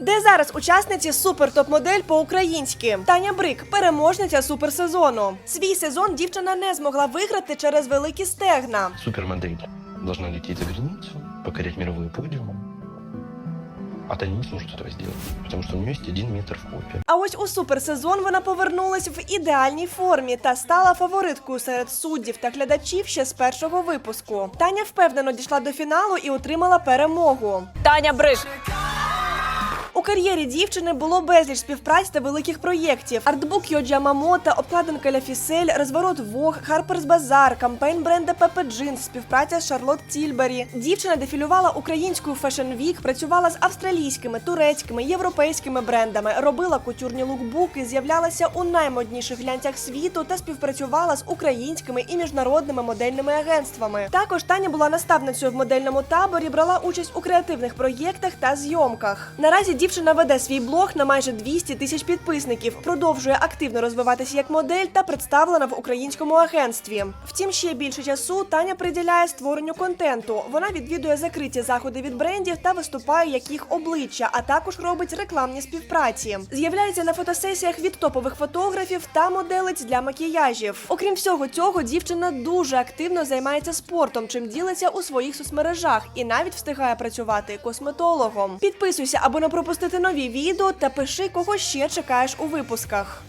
Де зараз учасниці супер топ-модель по-українськи? Таня Брик, переможниця суперсезону. Свій сезон дівчина не змогла виграти через великі стегна. Супермодель должна лететь за границу, покорять мировой подиум. А Таня не сможет этого сделать, потому что у нее есть один метр в попе. А ось у суперсезон вона повернулась в ідеальній формі та стала фавориткою серед суддів та глядачів ще з першого випуску. Таня впевнено дійшла до фіналу і отримала перемогу. Таня Брик. Кар'єрі дівчини було безліч співпраць та великих проєктів: артбук Йоджа Мамота, обкладинка Ля Фісель, розворот Вог, Харперс Базар, кампейн бренда Пепе Джинс, співпраця з Шарлот Тільбері. Дівчина дефілювала українською Week, працювала з австралійськими, турецькими, європейськими брендами, робила кутюрні лукбуки, з'являлася у наймодніших глянцях світу та співпрацювала з українськими і міжнародними модельними агентствами. Також Таня була наставницею в модельному таборі, брала участь у креативних проєктах та зйомках. Наразі дівчина веде свій блог на майже 200 тисяч підписників, продовжує активно розвиватися як модель та представлена в українському агентстві. Втім, ще більше часу Таня приділяє створенню контенту. Вона відвідує закриті заходи від брендів та виступає як їх обличчя, а також робить рекламні співпраці. З'являється на фотосесіях від топових фотографів та моделиць для макіяжів. Окрім всього цього, дівчина дуже активно займається спортом, чим ділиться у своїх соцмережах і навіть встигає працювати косметологом. Підписуйся, аби не пропустити нові відео та пиши, кого ще чекаєш у випусках.